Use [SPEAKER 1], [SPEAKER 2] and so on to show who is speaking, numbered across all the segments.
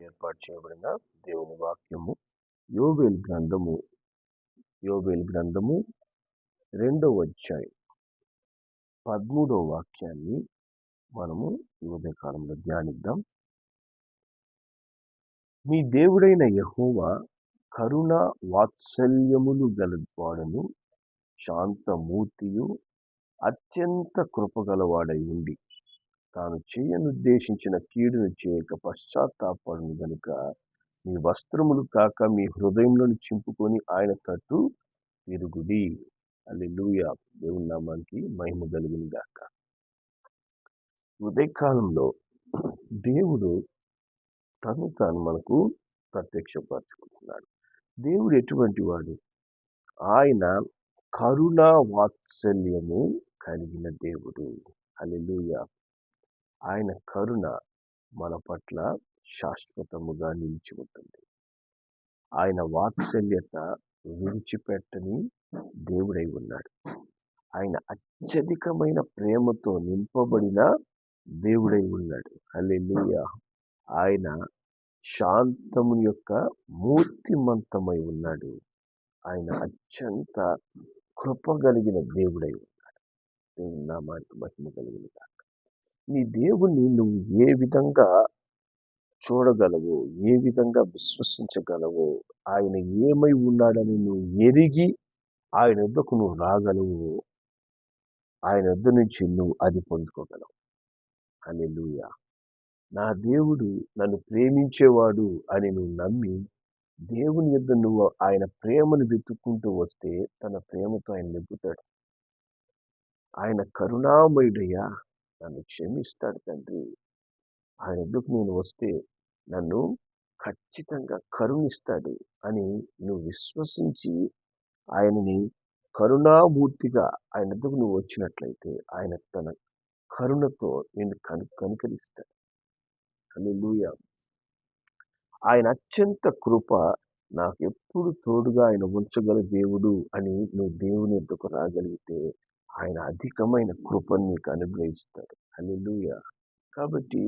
[SPEAKER 1] ఏర్పాటు చేయబడిన దేవుని వాక్యము. యోబేల్ గ్రంథము యోబేల్ గ్రంథము రెండవ అధ్యాయం. పదమూడవ వాక్యాన్ని మనము ఈ ఉదయకాలంలో ధ్యానిద్దాం. మీ దేవుడైన యహోవా కరుణ వాత్సల్యములు గలవాడను శాంతమూర్తియు అత్యంత కృపగలవాడై ఉండి తాను చేయనుద్దేశించిన కీడును చేయక పశ్చాత్తాపడును గనుక మీ వస్త్రములు కాక మీ హృదయంలోని చింపుకొని ఆయన తట్టు తిరుగుడి. అల్లెలూయా దేవుని నామానికి మహిమ కలుగును గాక. ఉదయకాలంలో దేవుడు తను తాను మనకు ప్రత్యక్షపరచుకుంటున్నాడు. దేవుడు ఎటువంటి వాడు? ఆయన కరుణ వాత్సల్యము కలిగిన దేవుడు. అల్లెలూయా ఆయన కరుణ మన పట్ల శాశ్వతముగా నిలిచి ఉంటుంది. ఆయన వాత్సల్యత విడిచిపెట్టని దేవుడై ఉన్నాడు. ఆయన అత్యధికమైన ప్రేమతో నింపబడిన దేవుడై ఉన్నాడు. హల్లెలూయా! ఆయన శాంతము యొక్క మూర్తిమంతమై ఉన్నాడు. ఆయన అత్యంత కృప కలిగిన దేవుడై ఉన్నాడు. దేవుని నామానికి మహిమ కలిగిన నీ దేవుణ్ణి నువ్వు ఏ విధంగా చూడగలవు ఏ విధంగా విశ్వసించగలవు ఆయన ఏమై ఉన్నాడని నువ్వు ఎరిగి ఆయన వద్దకు నువ్వు రాగలవు. ఆయన వద్ద నుంచి నువ్వు అది పొందుకోగలవు. అని నా దేవుడు నన్ను ప్రేమించేవాడు అని నువ్వు నమ్మి దేవుని యొద్ నువ్వు ఆయన ప్రేమను వెతుక్కుంటూ వస్తే తన ప్రేమతో ఆయన నింపుతాడు. ఆయన కరుణామయుడయ్యా. నన్ను క్షమిస్తాడు తండ్రి. ఆయన ఎందుకు నేను వస్తే నన్ను ఖచ్చితంగా కరుణిస్తాడు అని నువ్వు విశ్వసించి ఆయనని కరుణామూర్తిగా ఆయన ఎందుకు నువ్వు వచ్చినట్లయితే ఆయన తన కరుణతో నేను కను కనుకరిస్తాడు. లూయ ఆయన అత్యంత కృప నాకు ఎప్పుడు తోడుగా ఆయన ఉంచగల దేవుడు అని నువ్వు దేవుని ఎద్దుకు రాగలిగితే ఆయన అధికమైన కృపను నీకు అనుగ్రహిస్తాడు. హల్లెలూయ. కాబట్టి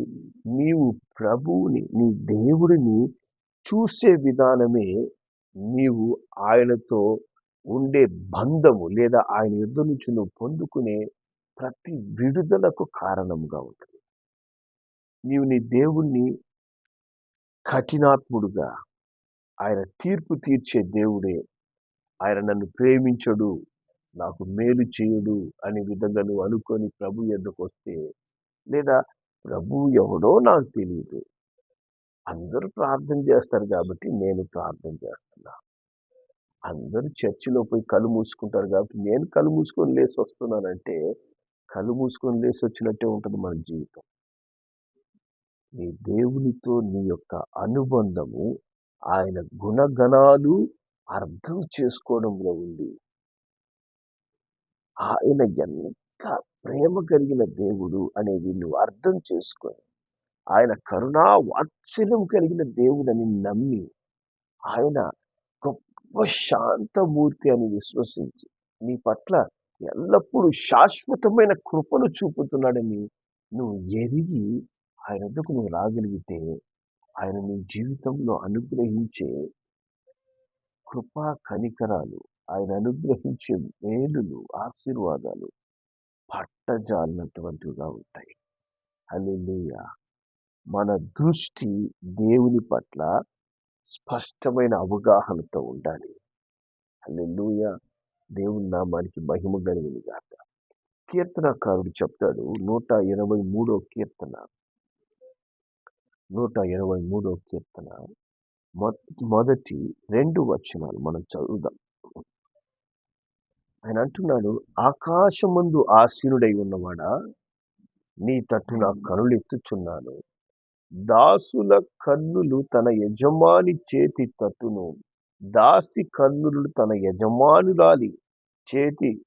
[SPEAKER 1] నీవు ప్రభువుని నీ దేవుడిని చూసే విధానమే నీవు ఆయనతో ఉండే బంధము లేదా ఆయన యుద్ధ నుంచి నువ్వు పొందుకునే ప్రతి విడుదలకు కారణముగా ఉంటుంది. నీవు నీ దేవుణ్ణి కఠినాత్ముడుగా ఆయన తీర్పు తీర్చే దేవుడే ఆయన నన్ను ప్రేమించడు నాకు మేలు చేయుడు అనే విధంగా నువ్వు అనుకొని ప్రభు ఎద్దకు వస్తే లేదా ప్రభు ఎవడో నాకు తెలియదు. అందరూ ప్రార్థన చేస్తారు కాబట్టి నేను ప్రార్థన చేస్తున్నా. అందరూ చర్చిలో పోయి కళ్ళు మూసుకుంటారు కాబట్టి నేను కళ్ళు మూసుకొని లేచి వస్తున్నానంటే కళ్ళు మూసుకొని లేచి వచ్చినట్టే ఉంటుంది మన జీవితం. నీ దేవునితో నీ యొక్క అనుబంధము ఆయన గుణగణాలు అర్థం చేసుకోవడంలో ఉంది. ఆయన ఎంత ప్రేమ కలిగిన దేవుడు అనేది నువ్వు అర్థం చేసుకొని ఆయన కరుణా వాత్సల్యం కలిగిన దేవుడని నమ్మి ఆయన గొప్ప శాంతమూర్తి అని విశ్వసించి నీ పట్ల ఎల్లప్పుడూ శాశ్వతమైన కృపను చూపుతున్నాడని నువ్వు ఎరిగి ఆయన వద్దకు నువ్వు రాగలిగితే ఆయన నీ జీవితంలో అనుగ్రహించే కృపా కనికరాలు ఆయన అనుగ్రహించే మేలులు ఆశీర్వాదాలు పట్టజాలినటువంటివిగా ఉంటాయి. హల్లెలూయ! మన దృష్టి దేవుని పట్ల స్పష్టమైన అవగాహనతో ఉండాలి. హల్లెలూయ! దేవుని నామానికి మహిమ కలిగింది కాక కీర్తనకారుడు చెప్తాడు నూట ఇరవై మూడో కీర్తన. నూట ఇరవై మూడో కీర్తన. మొదటి రెండు వచనాలు మనం చదువుదాం. ఆయన అంటున్నాడు ఆకాశమందు ఆసీనుడై ఉన్నవాడా? నీ తట్టు నా కనులు ఎత్తుచున్నాను. దాసుల కన్నులు తన యజమాని చేతి తట్టును. దాసి కన్నులు తన యజమానురాలి చేతి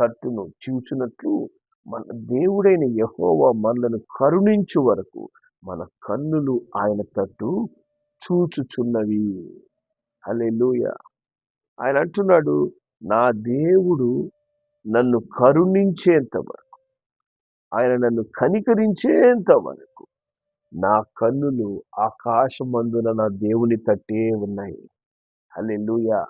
[SPEAKER 1] తట్టును చూచినట్లు మన దేవుడైన యహోవ మనలను కరుణించు వరకు మన కన్నులు ఆయన తట్టు చూచుచున్నవి. హల్లెలూయ. ఆయన అంటున్నాడు నా దేవుడు నన్ను కరుణించేంత వరకు ఆయన నన్ను కనికరించేంత వరకు నా కన్నులు ఆకాశమందున నా దేవుని తట్టే ఉన్నాయి. హల్లెలూయా!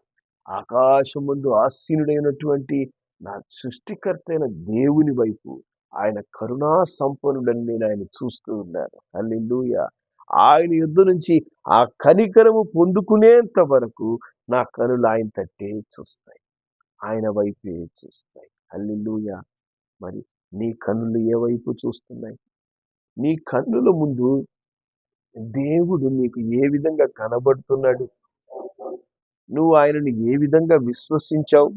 [SPEAKER 1] ఆకాశమందు ఆసీనుడైనటువంటి నా సృష్టికర్త అయిన దేవుని వైపు ఆయన కరుణా సంపన్నుడని నేను ఆయన చూస్తూ ఉన్నాను. హల్లెలూయా! ఆయన యుద్ధ నుంచి ఆ కనికరము పొందుకునేంత వరకు నా కనులు ఆయన తట్టే చూస్తాయి. ఆయన వైపే చూస్తాయి హల్లెలూయా! మరి నీ కన్నులు ఏ వైపు చూస్తున్నాయి? నీ కన్నుల ముందు దేవుడు నీకు ఏ విధంగా కనబడుతున్నాడు? నువ్వు ఆయనను ఏ విధంగా విశ్వసించావు?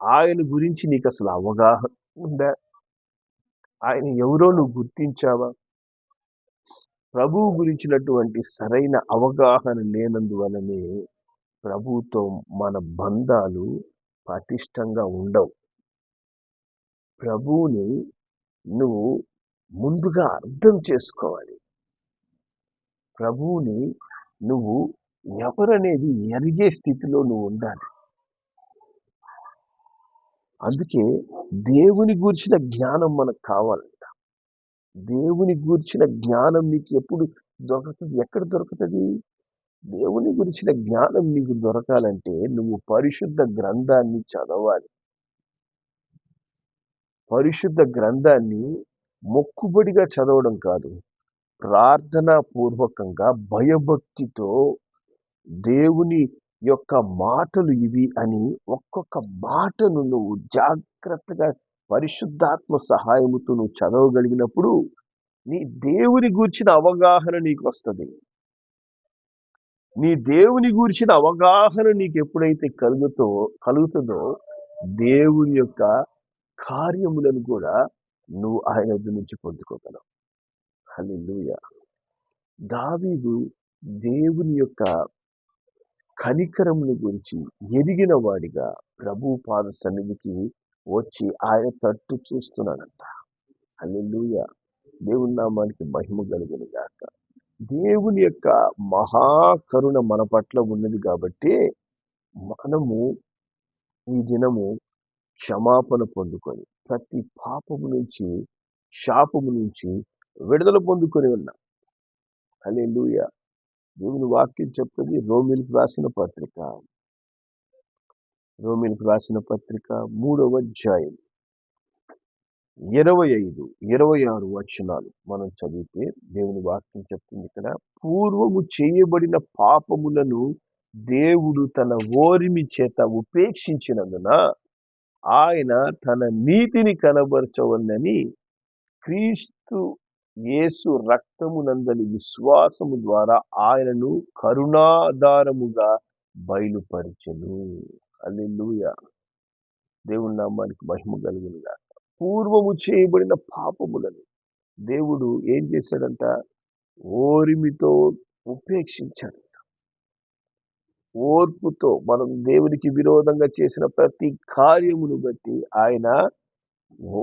[SPEAKER 1] ఆయన గురించి నీకు అసలు అవగాహన ఉందా? ఆయన ఎవరో నువ్వు గుర్తించావా? ప్రభువు గురించినటువంటి సరైన అవగాహన లేనందువలనే ప్రభువుతో మన బంధాలు పటిష్టంగా ఉండవు. ప్రభువుని నువ్వు ముందుగా అర్థం చేసుకోవాలి. ప్రభువుని నువ్వు ఎవరనేది ఎరిగే స్థితిలో నువ్వు ఉండాలి. అందుకే దేవుని గూర్చిన జ్ఞానం మనకు కావాలంట. దేవుని గూర్చిన జ్ఞానం నీకు ఎప్పుడు దొరుకుతుంది ఎక్కడ దొరుకుతుంది? దేవుని గురించిన జ్ఞానం నీకు దొరకాలంటే నువ్వు పరిశుద్ధ గ్రంథాన్ని చదవాలి. పరిశుద్ధ గ్రంథాన్ని మొక్కుబడిగా చదవడం కాదు ప్రార్థనా పూర్వకంగా భయభక్తితో దేవుని యొక్క మాటలు ఇవి అని ఒక్కొక్క మాటను నువ్వు జాగ్రత్తగా పరిశుద్ధాత్మ సహాయముతో నువ్వు చదవగలిగినప్పుడు నీ దేవుని గూర్చిన అవగాహన నీకు వస్తుంది. నీ దేవుని గూర్చిన అవగాహన నీకు ఎప్పుడైతే కలుగుతో కలుగుతుందో దేవుని యొక్క కార్యములను కూడా నువ్వు ఆయన నుంచి పొందుకోగలవు. హల్లెలూయా. దావీదు దేవుని యొక్క కనికరముని గురించి ఎరిగిన వాడిగా ప్రభు పాద సన్నిధికి వచ్చి ఆయన తట్టు చూస్తున్నాడంట. హల్లెలూయా. దేవుని నామానికి మహిమ కలుగును గాక. దేవుని యొక్క మహాకరుణ మన పట్ల ఉన్నది కాబట్టి మనము ఈ దినము క్షమాపణ పొందుకొని ప్రతి పాపము నుంచి శాపము నుంచి విడుదల పొందుకొని ఉన్నాం. హల్లెలూయా. దేవుని వాక్యం చెప్తుంది రోమిలకు రాసిన పత్రిక. రోమిలకు రాసిన పత్రిక మూడవ అధ్యాయం ఇరవై ఐదు ఇరవై ఆరు వచనాలు మనం చదివితే దేవుని వాక్యం చెప్తుంది ఇక్కడ పూర్వము చేయబడిన పాపములను దేవుడు తన ఓరిమి చేత ఉపేక్షించినందున ఆయన తన నీతిని కనబరచవన్నని క్రీస్తు యేసు రక్తమునందలి విశ్వాసము ద్వారా ఆయనను కరుణాధారముగా బయలుపరిచెను. అల్లెలుయ దేవుని నామానికి మహిమ కలిగినగా పూర్వము చేయబడిన పాపములను దేవుడు ఏం చేశాడంట? ఓరిమితో ఉపేక్షించాడు ఓర్పుతో మనం దేవునికి విరోధంగా చేసిన ప్రతి కార్యమును బట్టి ఆయన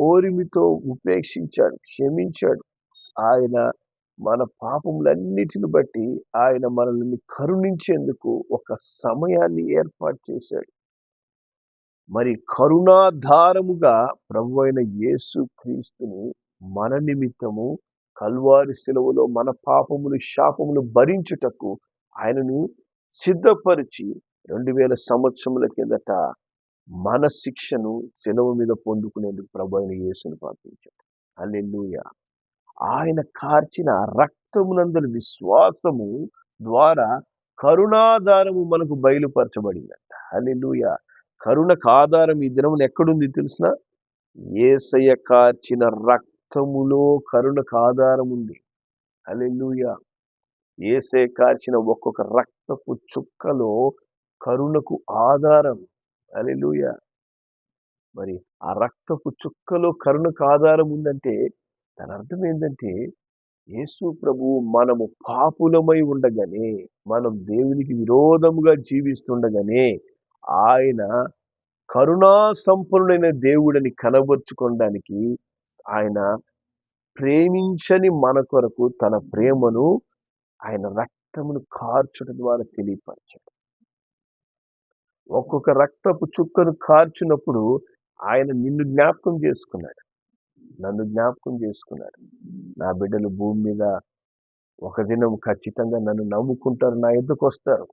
[SPEAKER 1] ఓరిమితో ఉపేక్షించాడు క్షమించాడు. ఆయన మన పాపములన్నిటిని బట్టి ఆయన మనల్ని కరుణించేందుకు ఒక సమయాన్ని ఏర్పాటు చేశాడు. మరి కరుణాధారముగా ప్రభు అయిన యేసు క్రీస్తుని మన నిమిత్తము కల్వారి సెలవులో మన పాపములు శాపములు భరించుటకు ఆయనను సిద్ధపరిచి రెండు వేల సంవత్సరముల కిందట మన శిక్షను సెలవు మీద పొందుకునేందుకు ప్రభు అయిన యేసును పంపించాడు. అల్లెలుయ ఆయన కార్చిన రక్తమునందరి విశ్వాసము ద్వారా కరుణాధారము మనకు బయలుపరచబడిందంట. అల్లెలుయ కరుణకు ఆధారం ఈ దినమున ఎక్కడుంది తెలిసిన? ఏసయ్య కార్చిన రక్తములో కరుణకు ఆధారం ఉంది అలెలుయ ఏసే కార్చిన ఒక్కొక్క రక్తపు చుక్కలో కరుణకు ఆధారం. అలెలుయ మరి ఆ రక్తపు చుక్కలో కరుణకు ఆధారం ఉందంటే దాని అర్థం ఏంటంటే యేసు ప్రభు మనము పాపులమై ఉండగానే మనం దేవునికి విరోధముగా జీవిస్తుండగానే ఆయన కరుణా సంపన్నుడైన దేవుడని కనబరుచుకోవడానికి ఆయన ప్రేమించని మన కొరకు తన ప్రేమను ఆయన రక్తమును కార్చడం ద్వారా తెలియపరచాడు. ఒక్కొక్క రక్తపు చుక్కను కార్చినప్పుడు ఆయన నిన్ను జ్ఞాపకం చేసుకున్నాడు. నన్ను జ్ఞాపకం చేసుకున్నాడు. నా బిడ్డలు భూమి మీద ఒక దినం ఖచ్చితంగా నన్ను నమ్ముకుంటారు నా ఎద్దుకు వస్తారు.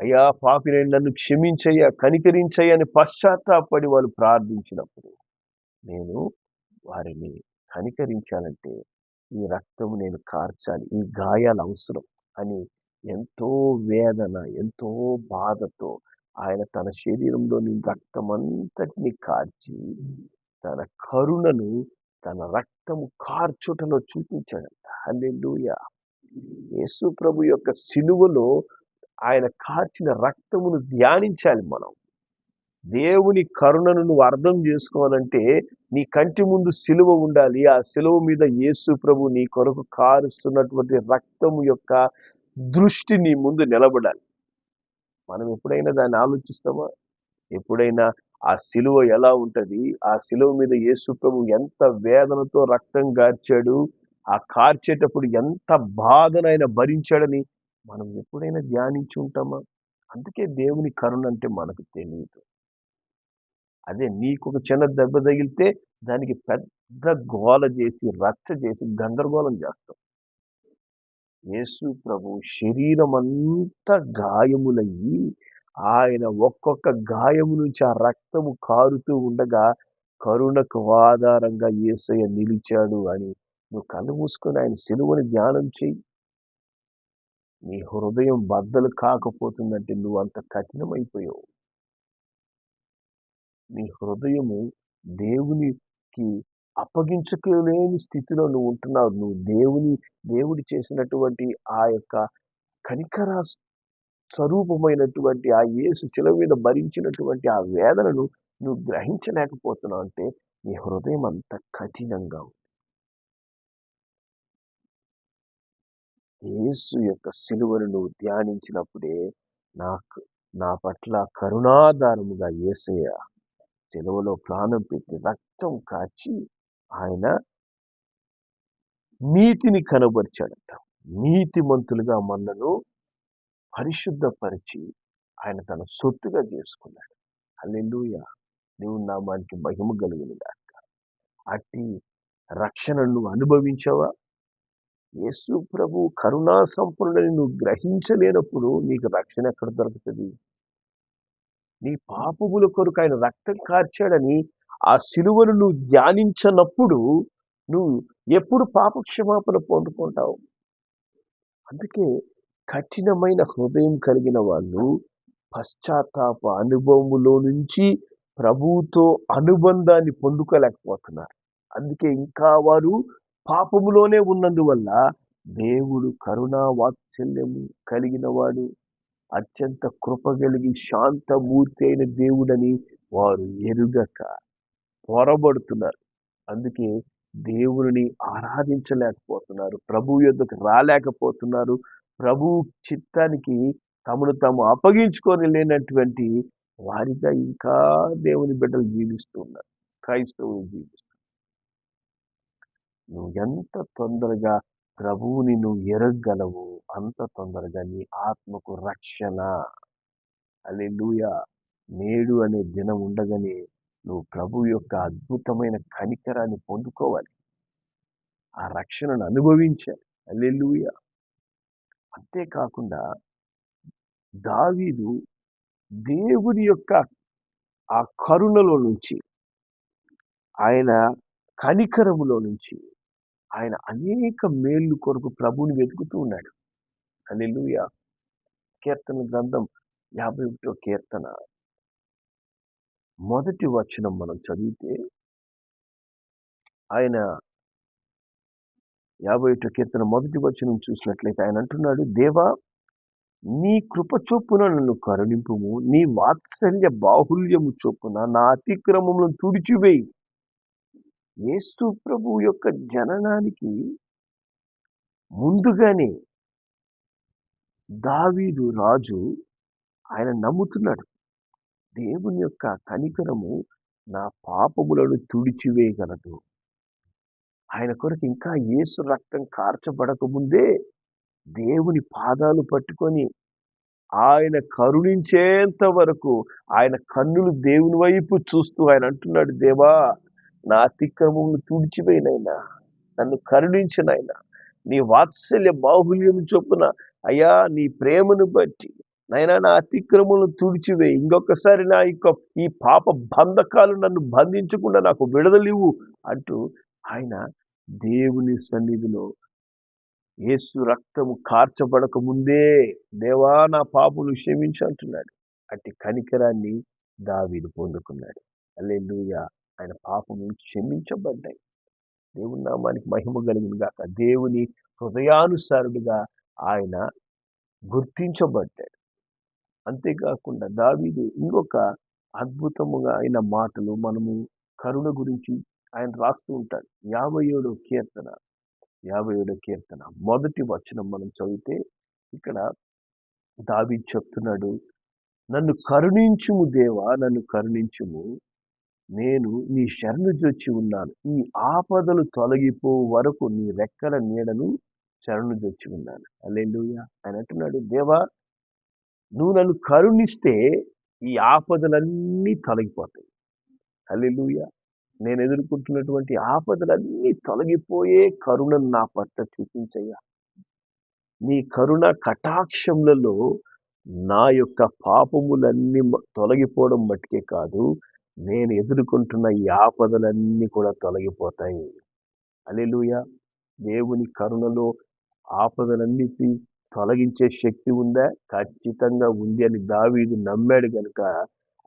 [SPEAKER 1] అయ్యా పాపిని నన్ను క్షమించయ్యా కనికరించయ్యా అని పశ్చాత్తాపడి వాళ్ళు ప్రార్థించినప్పుడు నేను వారిని కనికరించాలంటే ఈ రక్తం నేను కార్చాలి ఈ గాయాలు అవసరం అని ఎంతో వేదన ఎంతో బాధతో ఆయన తన శరీరంలోని రక్తమంతటిని కార్చి తన కరుణను తన రక్తము కార్చుటలో చూపించాడంట. హల్లెలూయా! యేసు ప్రభు యొక్క సిలువలో ఆయన కార్చిన రక్తమును ధ్యానించాలి మనం. దేవుని కరుణను నువ్వు అర్థం చేసుకోవాలంటే నీ కంటి ముందు సిలువ ఉండాలి. ఆ సిలువ మీద యేసు ప్రభు నీ కొరకు కారుస్తున్నటువంటి రక్తము యొక్క దృష్టి నీ ముందు నిలబడాలి. మనం ఎప్పుడైనా దాన్ని ఆలోచిస్తామా? ఎప్పుడైనా ఆ సిలువ ఎలా ఉంటుంది? ఆ సిలువ మీద యేసు ప్రభు ఎంత వేదనతో రక్తం కార్చాడు ఆ కార్చేటప్పుడు ఎంత బాధను ఆయన భరించాడని మనం ఎప్పుడైనా ధ్యానించి ఉంటామా అందుకే దేవుని కరుణ అంటే మనకు తెలియదు అదే నీకు ఒక చిన్న దెబ్బ తగిలితే దానికి పెద్ద గోల చేసి రచ్చ చేసి గందరగోళం చేస్తాం. యేసు ప్రభు శరీరం అంతా గాయములయ్యి ఆయన ఒక్కొక్క గాయము నుంచి ఆ రక్తము కారుతూ ఉండగా కరుణకు ఆధారంగా యేసయ్య నిలిచాడు అని నువ్వు కళ్ళు మూసుకొని ఆయన సిలువని ధ్యానం చెయ్యి. నీ హృదయం బద్దలు కాకపోతుందంటే నువ్వు అంత కఠినమైపోయావు. నీ హృదయము దేవునికి అప్పగించుకోలేని స్థితిలో నువ్వు ఉంటున్నావు. నువ్వు దేవుని దేవుడి చేసినటువంటి ఆ యొక్క కనికర స్వరూపమైనటువంటి ఆ యేసు చిల మీద భరించినటువంటి ఆ వేదనను నువ్వు గ్రహించలేకపోతున్నావు అంటే నీ హృదయం అంత కఠినంగా ఉంది. యేసు యొక్క సిలువను నువ్వు ధ్యానించినప్పుడే నాకు నా పట్ల కరుణాధారముగా ఏసయ్య సెలవులో ప్రాణం పెట్టి రక్తం కాచి ఆయన నీతిని కనబరిచాడట నీతిమంతులుగా మనను పరిశుద్ధపరిచి ఆయన తన సొత్తుగా చేసుకున్నాడు. అల్లెలుయ దేవుని నామానికి మహిమ కలుగును దాకా అట్టి రక్షణను అనుభవించావా? యేసు ప్రభు కరుణా సంపన్నుడని నువ్వు గ్రహించలేనప్పుడు నీకు రక్షణ ఎక్కడ దొరుకుతుంది? నీ పాపముల కొరకు ఆయన రక్తం కార్చాడని ఆ సిలువను నువ్వు ధ్యానించనప్పుడు నువ్వు ఎప్పుడు పాప క్షమాపణ పొందుకుంటావు. అందుకే కఠినమైన హృదయం కలిగిన వాళ్ళు పశ్చాత్తాప అనుభవములో నుంచి ప్రభువుతో అనుబంధాన్ని పొందుకోలేకపోతున్నారు. అందుకే ఇంకా వారు పాపములోనే ఉన్నందువల్ల దేవుడు కరుణా వాత్సల్యము కలిగిన వాడు అత్యంత కృప కలిగి శాంతమూర్తి అయిన దేవుడని వారు ఎరుగక పొరబడుతున్నారు. అందుకే దేవుని ఆరాధించలేకపోతున్నారు ప్రభు యొద్దకు రాలేకపోతున్నారు. ప్రభు చిత్తానికి తమను తాము అప్పగించుకొని లేనటువంటి వారిగా ఇంకా దేవుని బిడ్డలు జీవిస్తున్నారు. క్రైస్తవులు జీవిస్తున్నారు. నువ్వు ఎంత తొందరగా ప్రభువుని నువ్వు ఎరగగలవు అంత తొందరగా నీ ఆత్మకు రక్షణ. అల్లెలూయ నేడు అనే దినం ఉండగానే నువ్వు ప్రభు యొక్క అద్భుతమైన కనికరాన్ని పొందుకోవాలి. ఆ రక్షణను అనుభవించాలి. అల్లెలూయ అంతేకాకుండా దావీదు దేవుని యొక్క ఆ కరుణలో నుంచి ఆయన కనికరములో నుంచి ఆయన అనేక మేళ్ళు కొరకు ప్రభుని వెతుకుతూ ఉన్నాడు. అల్లెలుయ కీర్తన గ్రంథం యాభై ఒకటో కీర్తన. మొదటి వచనం మనం చదివితే ఆయన యాభై ఒకటో కీర్తన మొదటి వచనం చూసినట్లయితే ఆయన అంటున్నాడు దేవా నీ కృప చొప్పున నన్ను కరుణింపుము నీ వాత్సల్య బాహుల్యము చొప్పున నా అతిక్రమములను తుడిచివేయి. యేసు ప్రభు యొక్క జననానికి ముందుగానే దావీదు రాజు ఆయన నమ్ముతున్నాడు దేవుని యొక్క కనికరము నా పాపములను తుడిచివేయగలదు. ఆయన కొరకు ఇంకా యేసు రక్తం కార్చబడకముందే దేవుని పాదాలు పట్టుకొని ఆయన కరుణించేంత వరకు ఆయన కన్నులు దేవుని వైపు చూస్తూ ఆయన అంటున్నాడు దేవా నా అతిక్రమమును తుడిచిపోయినైనా నన్ను కరుణించినైనా నీ వాత్సల్య బాహుల్యం చొప్పున అయ్యా నీ ప్రేమను బట్టి నైనా నా అతిక్రమలను తుడిచివేయి. ఇంకొకసారి నా యొక్క ఈ పాప బంధకాలు నన్ను బంధించకుండా నాకు విడదలివు అంటూ ఆయన దేవుని సన్నిధిలో యేసు రక్తము కార్చబడక ముందే దేవా నా పాపులు క్షమించు అంటున్నాడు. అట్టి కనికరాన్ని దావీదు పొందుకున్నాడు. అల్లెలుయా ఆయన పాపములు క్షమించబడ్డాయి. దేవుని నామానికి మహిమ కలిగిన గాక దేవుని హృదయానుసారుడిగా ఆయన గుర్తించబడ్డాడు. అంతేకాకుండా దావీదు ఇంకొక అద్భుతముగా ఆయన మాటలు మనము కరుణ గురించి ఆయన రాస్తూ ఉంటాడు. యాభై ఏడో కీర్తన యాభై ఏడో కీర్తన మొదటి వచనం మనం చదివితే ఇక్కడ దావి చెప్తున్నాడు నన్ను కరుణించుము దేవా నన్ను కరుణించుము నేను నీ శరణు జొచ్చి ఉన్నాను. ఈ ఆపదలు తొలగిపో వరకు నీ రెక్కల నీడను శరణు జొచ్చి ఉన్నాను. అల్లెలుయ ఆయన అంటున్నాడు దేవా నువ్వు నన్ను కరుణిస్తే ఈ ఆపదలన్నీ తొలగిపోతాయి. అల్లెలుయ నేను ఎదుర్కొంటున్నటువంటి ఆపదలన్నీ తొలగిపోయే కరుణను నా పట్ల చూపించయ్యా. నీ కరుణ కటాక్షములలో నా యొక్క పాపములన్నీ తొలగిపోవడం మట్టుకే కాదు నేను ఎదుర్కొంటున్న ఈ ఆపదలన్నీ కూడా తొలగిపోతాయి. అలెలుయ దేవుని కరుణలో ఆపదలన్నిటి తొలగించే శక్తి ఉందా? ఖచ్చితంగా ఉంది అని దావీదు నమ్మాడు కనుక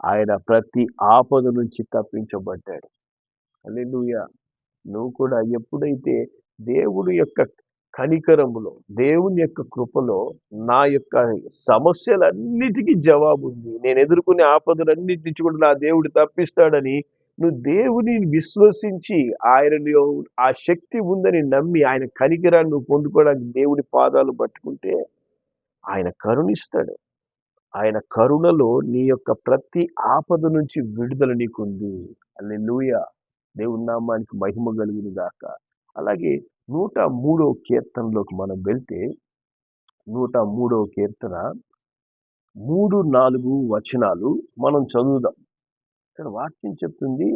[SPEAKER 1] ఆయన ప్రతి ఆపద నుంచి తప్పించబడ్డాడు. అలెలుయ నువ్వు కూడా ఎప్పుడైతే దేవుడు యొక్క కనికరములో దేవుని యొక్క కృపలో నా యొక్క సమస్యలన్నిటికీ జవాబు ఉంది నేను ఎదుర్కొనే ఆపదలన్నిటి నుంచి కూడా నా దేవుడు తప్పిస్తాడని నువ్వు దేవుని విశ్వసించి ఆయన ఆ శక్తి ఉందని నమ్మి ఆయన కనికరాన్ని నువ్వు పొందుకోవడానికి దేవుడి పాదాలు పట్టుకుంటే ఆయన కరుణిస్తాడు. ఆయన కరుణలో నీ యొక్క ప్రతి ఆపద నుంచి విడుదల నీకుంది. అల్లెలుయ లూయ దేవుని నామానికి మహిమ కలిగింది గాక. అలాగే నూట మూడో కీర్తనలోకి మనం వెళ్తే నూట మూడో కీర్తన మూడు నాలుగు వచనాలు మనం చదువుదాం. ఇక్కడ వాక్యం చెప్తుంది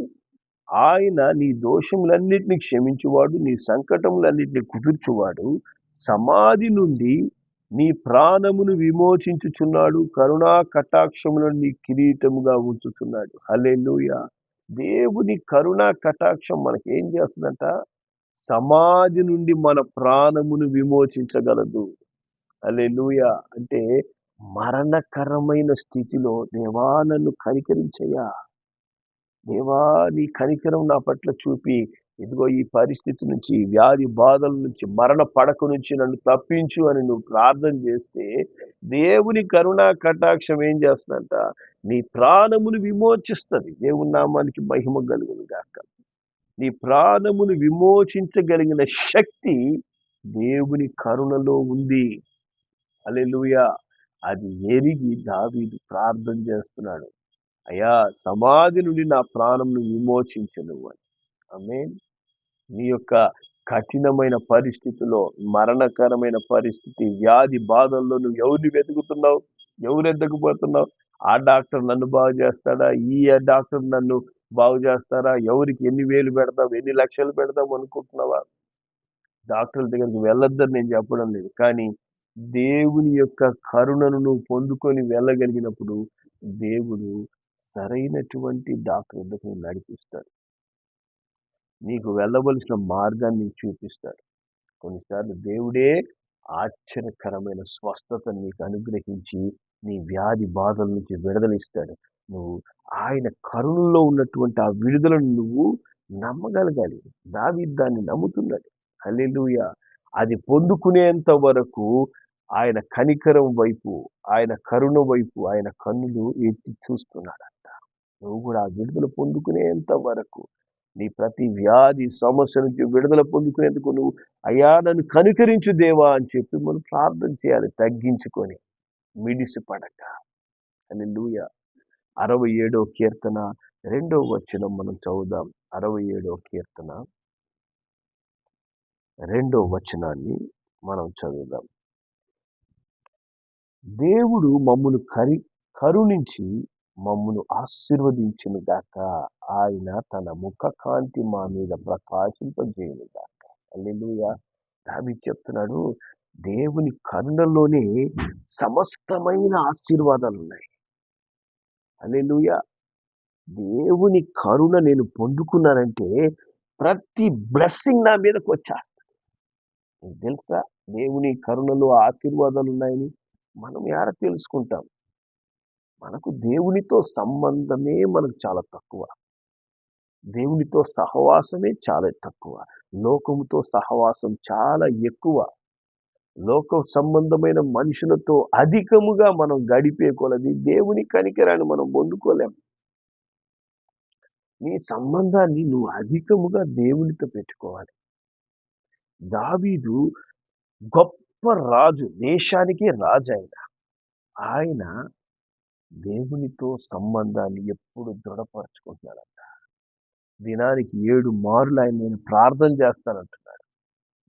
[SPEAKER 1] ఆయన నీ దోషములన్నిటిని క్షమించువాడు నీ సంకటములన్నిటిని కుదుర్చువాడు సమాధి నుండి నీ ప్రాణమును విమోచించుచున్నాడు కరుణా కటాక్షములను నీ కిరీటముగా ఉంచుచున్నాడు. హలే దేవుని కరుణా కటాక్షం మనకి ఏం చేస్తుందంట? సమాధి నుండి మన ప్రాణమును విమోచించగలదు. అలెలుయ అంటే మరణకరమైన స్థితిలో దేవా నన్ను కనికరించయ్యా. దేవా నీ కనికరం నా పట్ల చూపి. ఇదిగో ఈ పరిస్థితి నుంచి వ్యాధి బాధల నుంచి మరణ పడక నుంచి నన్ను తప్పించు అని నువ్వు ప్రార్థన చేస్తే దేవుని కరుణా కటాక్షం ఏం చేస్తుందంట? నీ ప్రాణమును విమోచిస్తుంది. దేవుని నామానికి మహిమ కలుగును గాక నీ ప్రాణమును విమోచించగలిగిన శక్తి దేవుని కరుణలో ఉంది. అలెలుయ అది ఎరిగి దావీదు ప్రార్థన చేస్తున్నాడు. అయ్యా సమాధి నుండి నా ప్రాణంను విమోచించను అని. ఆమె నీ యొక్క కఠినమైన పరిస్థితిలో మరణకరమైన పరిస్థితి వ్యాధి బాధల్లో నువ్వు ఎవరిని వెతుకుతున్నావు? ఎవరు ఎద్దకపోతున్నావు ఆ డాక్టర్ నన్ను బాగు చేస్తాడా? ఈ డాక్టర్ నన్ను బాగు చేస్తారా? ఎవరికి ఎన్ని వేలు పెడతావు? ఎన్ని లక్షలు పెడతాం అనుకుంటున్నావా? డాక్టర్ల దగ్గరికి వెళ్ళొద్దని నేను చెప్పడం లేదు. కానీ దేవుని యొక్క కరుణను నువ్వు పొందుకొని వెళ్ళగలిగినప్పుడు దేవుడు సరైనటువంటి డాక్టర్ వద్దకు నడిపిస్తాడు. నీకు వెళ్ళవలసిన మార్గాన్ని చూపిస్తాడు. కొన్నిసార్లు దేవుడే ఆశ్చర్యకరమైన స్వస్థత నీకు అనుగ్రహించి నీ వ్యాధి బాధల నుంచి విడుదలిస్తాడు. నువ్వు ఆయన కరుణలో ఉన్నటువంటి ఆ విడుదలను నువ్వు నమ్మగలగాలి. దావి దాన్ని నమ్ముతున్నాడు. అల్లెలుయ అది పొందుకునేంత వరకు ఆయన కనికరం వైపు ఆయన కరుణ వైపు ఆయన కన్నులు ఎత్తి చూస్తున్నాడంట. నువ్వు కూడా ఆ విడుదల పొందుకునేంత వరకు నీ ప్రతి వ్యాధి సమస్య నుంచి విడుదల పొందుకునేందుకు నువ్వు అయ్యా నన్ను కనుకరించు దేవా అని చెప్పి మనం ప్రార్థన చేయాలి. తగ్గించుకొని మిడిసి పడక అని లూయ అరవై ఏడో కీర్తన రెండో వచనం మనం చదువుదాం. అరవై ఏడో కీర్తన రెండో వచనాన్ని మనం చదువుదాం. దేవుడు మమ్మల్ని కరి కరుణించి మమ్మను ఆశీర్వదించును గాక. ఆయన తన ముఖ కాంతి మా మీద ప్రకాశింపజేయును గాక అల్లెలుయ దావి చెప్తున్నాడు దేవుని కరుణలోనే సమస్తమైన ఆశీర్వాదాలు ఉన్నాయి అల్లెలుయ దేవుని కరుణ నేను పొందుకున్నానంటే ప్రతి బ్లెస్సింగ్ నా మీదకి వచ్చేస్తుంది. తెలుసా? దేవుని కరుణలో ఆశీర్వాదాలు ఉన్నాయని మనం ఎలా తెలుసుకుంటాం? మనకు దేవునితో సంబంధమే మనకు చాలా తక్కువ. దేవునితో సహవాసమే చాలా తక్కువ. లోకముతో సహవాసం చాలా ఎక్కువ. లోక సంబంధమైన మనుషులతో అధికముగా మనం గడిపే కొలది దేవుని కనికరాన్ని మనం పొందుకోలేము నీ సంబంధాన్ని నువ్వు అధికముగా దేవునితో పెట్టుకోవాలి. దావీదు గొప్ప రాజు దేశానికి రాజు ఆయన. ఆయన దేవునితో సంబంధాన్ని ఎప్పుడు దృఢపరచుకుంటున్నాడంట. దినానికి ఏడు మార్లు ఆయన నేను ప్రార్థన చేస్తానంటున్నాడు.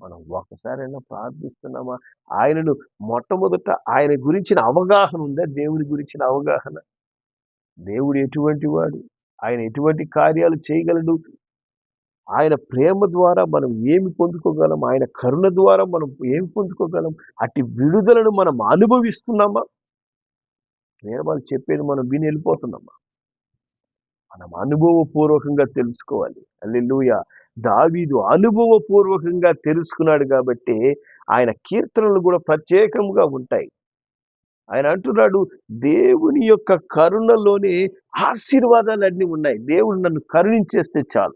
[SPEAKER 1] మనం ఒకసారైనా ప్రార్థిస్తున్నామా? ఆయనను మొట్టమొదట ఆయన గురించిన అవగాహన ఉందా? దేవుని గురించిన అవగాహన? దేవుడు ఎటువంటి వాడు? ఆయన ఎటువంటి కార్యాలు చేయగలడు? ఆయన ప్రేమ ద్వారా మనం ఏమి పొందుకోగలం? ఆయన కరుణ ద్వారా మనం ఏమి పొందుకోగలం? అట్టి విడుదలను మనం అనుభవిస్తున్నామా? వేరే వాళ్ళు చెప్పేది మనం విని వెళ్ళిపోతున్నామా? మనం అనుభవపూర్వకంగా తెలుసుకోవాలి. అల్లెలుయ దావీదు అనుభవపూర్వకంగా తెలుసుకున్నాడు కాబట్టి ఆయన కీర్తనలు కూడా ప్రత్యేకంగా ఉంటాయి. ఆయన అంటున్నాడు దేవుని యొక్క కరుణలోనే ఆశీర్వాదాలన్నీ ఉన్నాయి. దేవుడు నన్ను కరుణించేస్తే చాలు.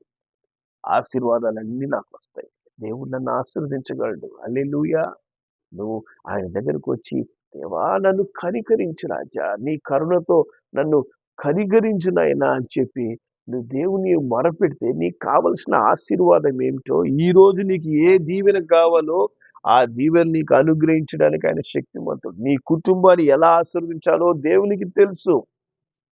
[SPEAKER 1] ఆశీర్వాదాలన్నీ నాకు వస్తాయి. దేవుడు నన్ను ఆశీర్వదించగలడు. అల్లెలుయ నువ్వు ఆయన దగ్గరకు వచ్చి దేవా నన్ను కనికరించు రాజా. నీ కరుణతో నన్ను కనికరించు నాయనా అని చెప్పి నువ్వు దేవుని మొరపెడితే నీకు కావలసిన ఆశీర్వాదం ఏమిటో ఈ రోజు నీకు ఏ దీవెన కావాలో ఆ దీవెన నీకు అనుగ్రహించడానికి ఆయన శక్తిమంతుడు. నీ కుటుంబాన్ని ఎలా ఆశీర్వదించాలో దేవునికి తెలుసు.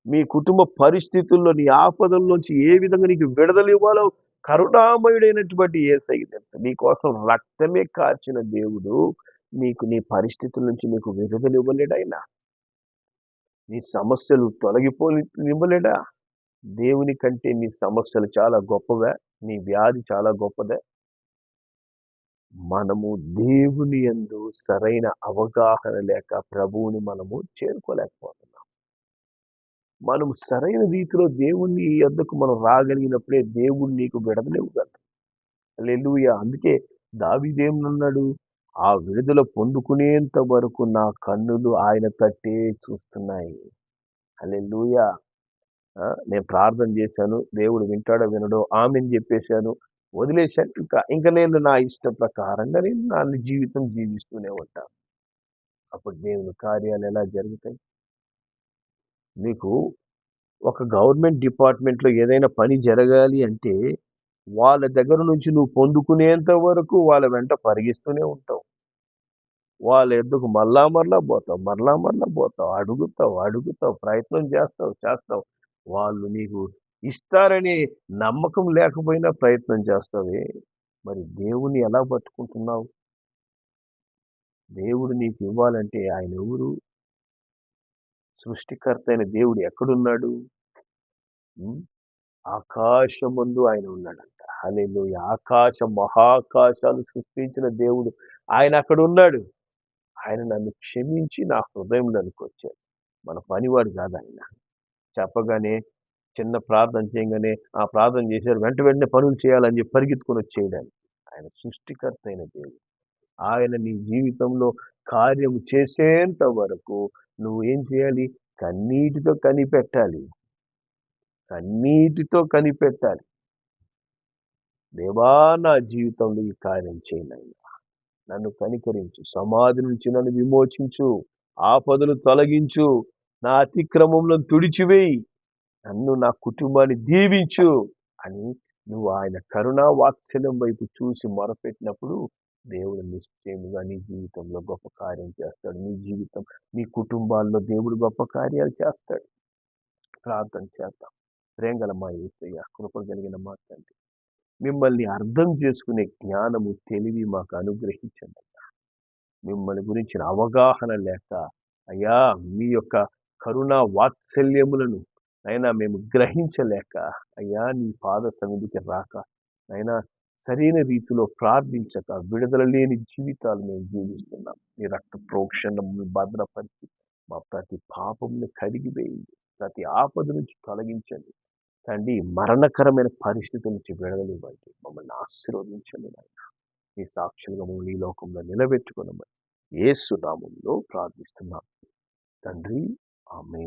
[SPEAKER 1] మీ కుటుంబ పరిస్థితుల్లో నీ ఆపదల్లోంచి ఏ విధంగా నీకు విడుదల ఇవ్వాలో కరుణామయుడైనటువంటి ఏసై తెలుసు. నీ కోసం రక్తమే కార్చిన దేవుడు నీకు నీ పరిస్థితుల నుంచి నీకు విడుదల ఇవ్వలేడైనా? నీ సమస్యలు తొలగిపోని ఇవ్వలేడా దేవుని కంటే నీ సమస్యలు చాలా గొప్పవే నీ వ్యాధి చాలా గొప్పదే. మనము దేవుని యందు సరైన అవగాహన లేక ప్రభువుని మనము చేరుకోలేకపోతున్నాం. మనం సరైన రీతిలో దేవుణ్ణి ఎద్దకు మనం రాగలిగినప్పుడే దేవుడు నీకు విడుదలివ్వగలడు లెలుయ అందుకే దావిదేమన్నాడు ఆ విడుదల పొందుకునేంత వరకు నా కన్నులు ఆయన తట్టే చూస్తున్నాయి. అల్లెలుయ నేను ప్రార్థన చేశాను దేవుడు వింటాడో వినడో ఆమెను చెప్పేశాను వదిలేశాను. ఇంకా ఇంకా నేను నా ఇష్ట ప్రకారంగా నేను నా జీవితం జీవిస్తూనే ఉంటాను అప్పుడు దేవుని కార్యాలు ఎలా జరుగుతాయి? మీకు ఒక గవర్నమెంట్ డిపార్ట్మెంట్లో ఏదైనా పని జరగాలి అంటే వాళ్ళ దగ్గర నుంచి నువ్వు పొందుకునేంత వరకు వాళ్ళ వెంట పరిగిస్తూనే ఉంటావు. వాళ్ళ ఎద్దుకు మళ్ళా మరలా పోతావు మరలా మరలా పోతావు అడుగుతావు అడుగుతావు ప్రయత్నం చేస్తావు చేస్తావు. వాళ్ళు నీకు ఇస్తారని నమ్మకం లేకపోయినా ప్రయత్నం చేస్తావే. మరి దేవుని ఎలా పట్టుకుంటున్నావు? దేవుడు నీకు ఇవ్వాలంటే ఆయన ఎవరు? సృష్టికర్త అయిన దేవుడు ఎక్కడున్నాడు? ఆకాశం ఆకాశమందు ఆయన ఉన్నాడు. హలేలు ఆకాశ మహాకాశాలు సృష్టించిన దేవుడు ఆయన అక్కడ ఉన్నాడు. ఆయన నన్ను క్షమించి నా హృదయంలోనికి వచ్చాడు. మన పనివాడు కాదు ఆయన. చెప్పగానే చిన్న ప్రార్థన చేయగానే ఆ ప్రార్థన చేశారు. వెంట వెంటనే పనులు చేయాలని చెప్పి పరిగెత్తుకొని వచ్చేయడానికి. ఆయన సృష్టికర్త అయిన దేవుడు. ఆయన నీ జీవితంలో కార్యం చేసేంత వరకు నువ్వు ఏం చేయాలి? కన్నీటితో కనిపెట్టాలి. కన్నీటితో కనిపెట్టాలి. దేవా నా జీవితంలో ఈ కార్యం చేయనైనా నన్ను కనికరించు సమాధి నుంచి నన్ను విమోచించు ఆపదలు తొలగించు నా అతిక్రమంలో తుడిచివేయి నన్ను నా కుటుంబాన్ని దీవించు అని నువ్వు ఆయన కరుణా వాత్సల్యం వైపు చూసి మొరపెట్టినప్పుడు దేవుడు నిశ్చయముగా నీ జీవితంలో గొప్ప కార్యం చేస్తాడు. నీ జీవితం నీ కుటుంబాల్లో దేవుడు గొప్ప కార్యాలు చేస్తాడు. ప్రార్థన చేద్దాం. ప్రేంగల మా ఏసయ్య కృప కలిగిన మా తండ్రి. మిమ్మల్ని అర్థం చేసుకునే జ్ఞానము తెలివి మాకు అనుగ్రహించండి అయ్యా. మిమ్మల్ని గురించిన అవగాహన లేక అయ్యా మీ యొక్క కరుణా వాత్సల్యములను అయినా మేము గ్రహించలేక అయ్యా నీ పాద సన్నిధికి రాక అయినా సరైన రీతిలో ప్రార్థించక విడుదల లేని జీవితాలు మేము జీవిస్తున్నాం. మీ రక్త ప్రోక్షణము భద్రపరిచి మా ప్రతి పాపంని కడిగివేయండి ప్రతి ఆపద నుంచి తొలగించండి. తండ్రి మరణకరమైన పరిస్థితుల నుంచి విడుదలివ్వండి మమ్మల్ని ఆశీర్వదించండి నాయన. నీ సాక్షులుగా మమ్మల్ని ఈ లోకంలో నిలబెట్టుకున్నామని ఏసునామంలో ప్రార్థిస్తున్నాం. తండ్రి ఆమె